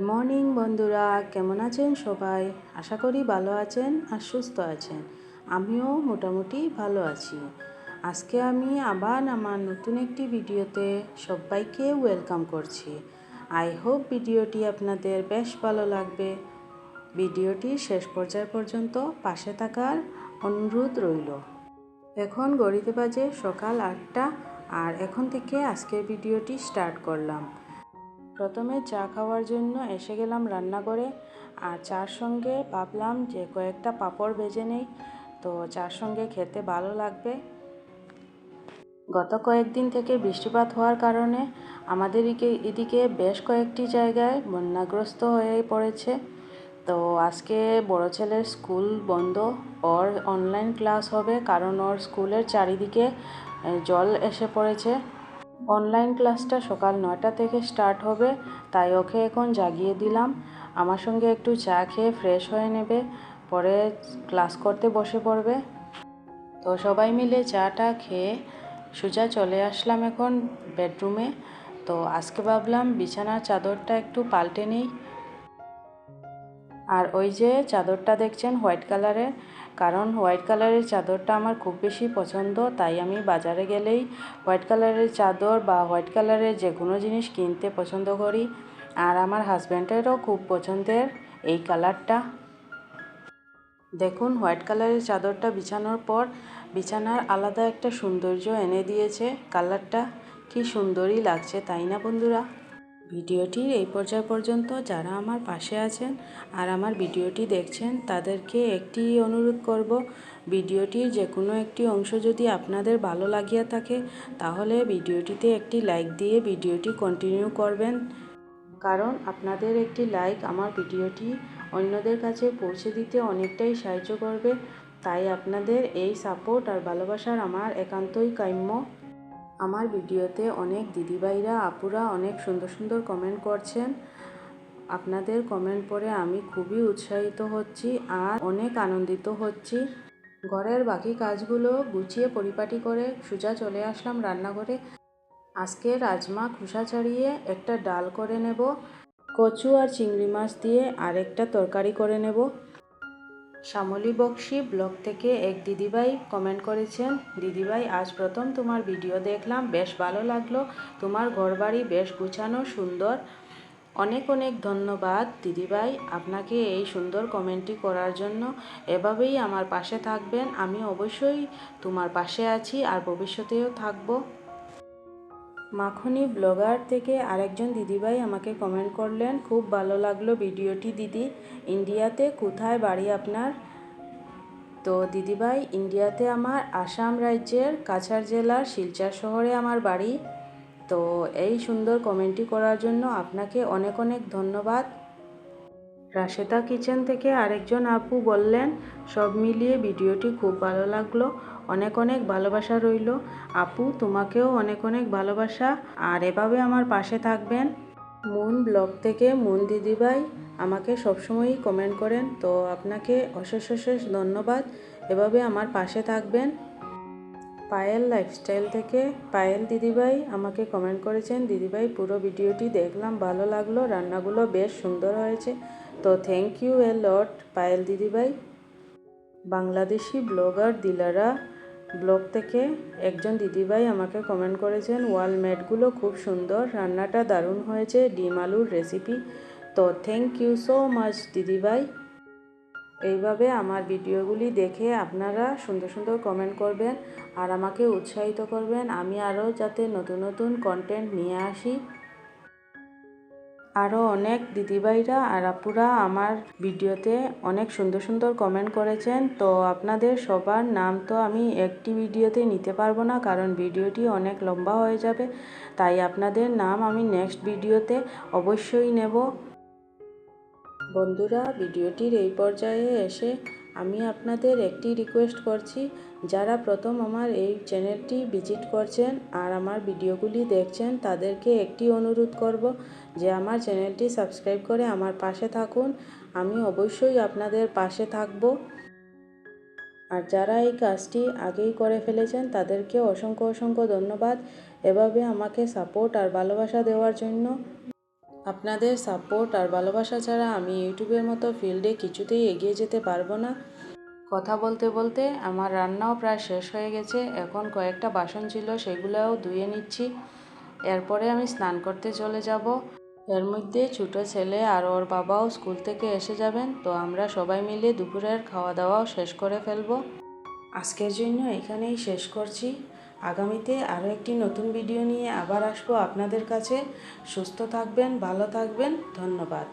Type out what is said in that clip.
Morning বন্ধুরা, কেমন আছেন সবাই? আশা করি ভালো আছেন আর সুস্থ আছেন। আমিও মোটামুটি ভালো আছি। আজকে আমি আবার আমার নতুন একটি ভিডিওতে সবাইকে ওয়েলকাম করছি। আই হোপ ভিডিওটি আপনাদের বেশ ভালো লাগবে। ভিডিওটি শেষ পর্যায় পর্যন্ত পাশে থাকার অনুরোধ রইল। এখন গড়িতে বাজে সকাল আটটা, আর এখন থেকে আজকের ভিডিওটি স্টার্ট করলাম। প্রথমে চা খাওয়ার জন্য এসে গেলাম রান্নাঘরে, আর চার সঙ্গে ভাবলাম যে কয়েকটা পাঁপড় ভেজে নেই, তো চার সঙ্গে খেতে ভালো লাগবে। গত কয়েকদিন থেকে বৃষ্টিপাত হওয়ার কারণে আমাদের এদিকে বেশ কয়েকটি জায়গায় বন্যাগ্রস্ত হয়ে পড়েছে। তো আজকে বড় ছেলের স্কুল বন্ধ, ওর অনলাইন ক্লাস হবে, কারণ ওর স্কুলের চারিদিকে জল এসে পড়েছে। অনলাইন ক্লাসটা সকাল নয়টা থেকে স্টার্ট হবে, তাই ওকে এখন জাগিয়ে দিলাম। আমার সঙ্গে একটু চা খেয়ে ফ্রেশ হয়ে নেবে, পরে ক্লাস করতে বসে পড়বে। তো সবাই মিলে চাটা খেয়ে সোজা চলে আসলাম এখন বেডরুমে তো আজকে ভাবলাম বিছানার চাদরটা একটু পাল্টে নিই। আর ওই যে চাদরটা দেখছেন হোয়াইট কালারের কারণ হোয়াইট কালারের চাদরটা আমার খুব বেশি পছন্দ, তাই আমি বাজারে গেলেই হোয়াইট কালারের চাদর বা হোয়াইট কালারের যে কোনো জিনিস কিনতে পছন্দ করি। আর আমার হাজব্যান্ডেরও খুব পছন্দের এই কালারটা। দেখুন, হোয়াইট কালারের চাদরটা বিছানোর পর বিছানার আলাদা একটা সৌন্দর্য এনে দিয়েছে কালারটা। কি সুন্দরই লাগছে, তাই না বন্ধুরা? ভিডিওটির এই পর্যায় পর্যন্ত যারা আমার পাশে আছেন আর আমার ভিডিওটি দেখছেন, তাদেরকে একটি অনুরোধ করব, ভিডিওটির যে কোনো একটি অংশ যদি আপনাদের ভালো লাগিয়া থাকে, তাহলে ভিডিওটিতে একটি লাইক দিয়ে ভিডিওটি কন্টিনিউ করবেন। কারণ আপনাদের একটি লাইক আমার ভিডিওটি অন্যদের কাছে পৌঁছে দিতে অনেকটাই সাহায্য করবে। তাই আপনাদের এই সাপোর্ট আর ভালোবাসার আমার একান্তই কাম্য। আমার ভিডিওতে অনেক দিদিভাইরা, আপুরা অনেক সুন্দর সুন্দর কমেন্ট করছেন। আপনাদের কমেন্ট পড়ে আমি খুবই উৎসাহিত হচ্ছি আর অনেক আনন্দিত হচ্ছি। ঘরের বাকি কাজগুলো গুছিয়ে পরিপাটি করে সোজা চলে আসলাম রান্নাঘরে। আজকে রাজমা খোসা ছাড়িয়ে একটা ডাল করে নেব, কচু আর চিংড়ি মাছ দিয়ে আরেকটা তরকারি করে নেব। শ্যামলী বক্সি ব্লগ থেকে এক দিদিভাই কমেন্ট করেছেন, দিদিভাই, আজ প্রথম তোমার ভিডিও দেখলাম, বেশ ভালো লাগল। তোমার ঘরবাড়ি বেশ গুছানো, সুন্দর। অনেক অনেক ধন্যবাদ দিদিভাই আপনাকে এই সুন্দর কমেন্টটি করার জন্য। এভাবেই আমার পাশে থাকবেন। আমি অবশ্যই তোমার পাশে আছি আর ভবিষ্যতেও থাকব। মাখনি ব্লগার থেকে আরেকজন দিদিভাই আমাকে কমেন্ট করলেন, খুব ভালো লাগল ভিডিওটি দিদি। ইন্ডিয়াতে কোথায় বাড়ি আপনার? তো দিদিভাই, ইন্ডিয়াতে আমার আসাম রাজ্যের কাছাড় জেলার শিলচর শহরে আমার বাড়ি। তো এই সুন্দর কমেন্টটি করার জন্য আপনাকে অনেক অনেক ধন্যবাদ। রাশেদা কিচেন থেকে আরেকজন আপু বললেন, সব মিলিয়ে ভিডিওটি খুব ভালো লাগল। অনেক অনেক ভালোবাসা রইল। আপু, তোমাকেও অনেক অনেক ভালোবাসা। আর এভাবে আমার পাশে থাকবেন। মুন ব্লগ থেকে মুন দিদিভাই আমাকে সবসময়ই কমেন্ট করেন। তো আপনাকে অশেষ অশেষ ধন্যবাদ। এভাবে আমার পাশে থাকবেন। পায়েল লাইফস্টাইল থেকে পায়েল দিদিভাই আমাকে কমেন্ট করেছেন দিদিভাই পুরো ভিডিওটি দেখলাম, ভালো লাগল। রান্নাগুলো বেশ সুন্দর হয়েছে। তো thank you a lot Payel দিদিভাই। বাংলাদেশি ব্লগার দিলারা ব্লগ থেকে একজন দিদিভাই আমাকে কমেন্ট করেছেন, ওয়াল ম্যাটগুলো খুব সুন্দর, রান্নাটা দারুণ হয়েছে, ডিম আলুর রেসিপি তো থ্যাংক ইউ সো মাচ দিদিভাই। এইভাবে আমার ভিডিওগুলি দেখে আপনারা সুন্দর সুন্দর কমেন্ট করবেন আর আমাকে উৎসাহিত করবেন। আমি আরও যাতে নতুন নতুন কন্টেন্ট নিয়ে আসি। আরও অনেক দিদিভাইরা আর আপুরা আমার ভিডিওতে অনেক সুন্দর সুন্দর কমেন্ট করেছেন। তো আপনাদের সবার নাম তো আমি একটি ভিডিওতে নিতে পারব না, কারণ ভিডিওটি অনেক লম্বা হয়ে যাবে। তাই আপনাদের নাম আমি নেক্সট ভিডিওতে অবশ্যই নেব। বন্ধুরা, ভিডিওটির এই পর্যায়ে এসে আমি আপনাদের একটি রিকোয়েস্ট করছি, যারা প্রথম আমার এই চ্যানেলটি ভিজিট করছেন আর আমার ভিডিওগুলি দেখছেন, তাদেরকে একটি অনুরোধ করব যে আমার চ্যানেলটি সাবস্ক্রাইব করে আমার পাশে থাকুন। আমি অবশ্যই আপনাদের পাশে থাকব। আর যারা এই কাজটি আগেই করে ফেলেছেন, তাদেরকে অসংখ্য অসংখ্য ধন্যবাদ। এভাবে আমাকে সাপোর্ট আর ভালোবাসা দেওয়ার জন্য। আপনাদের সাপোর্ট আর ভালোবাসা ছাড়া আমি ইউটিউবের মতো ফিল্ডে কিছুতেই এগিয়ে যেতে পারব না। কথা বলতে বলতে আমার রান্নাও প্রায় শেষ হয়ে গেছে। এখন কয়েকটা বাসন ছিল, সেগুলোও ধুয়ে নিচ্ছি। এরপরে আমি স্নান করতে চলে যাব। এর মধ্যে ছোটো ছেলে আর ওর বাবাও স্কুল থেকে এসে যাবেন, তো আমরা সবাই মিলে দুপুরের খাওয়া দাওয়াও শেষ করে ফেলব। আজকের জন্য এখানেই শেষ করছি। আগামীতে আরও একটি নতুন ভিডিও নিয়ে আবার আসব আপনাদের কাছে। সুস্থ থাকবেন, ভালো থাকবেন, ধন্যবাদ।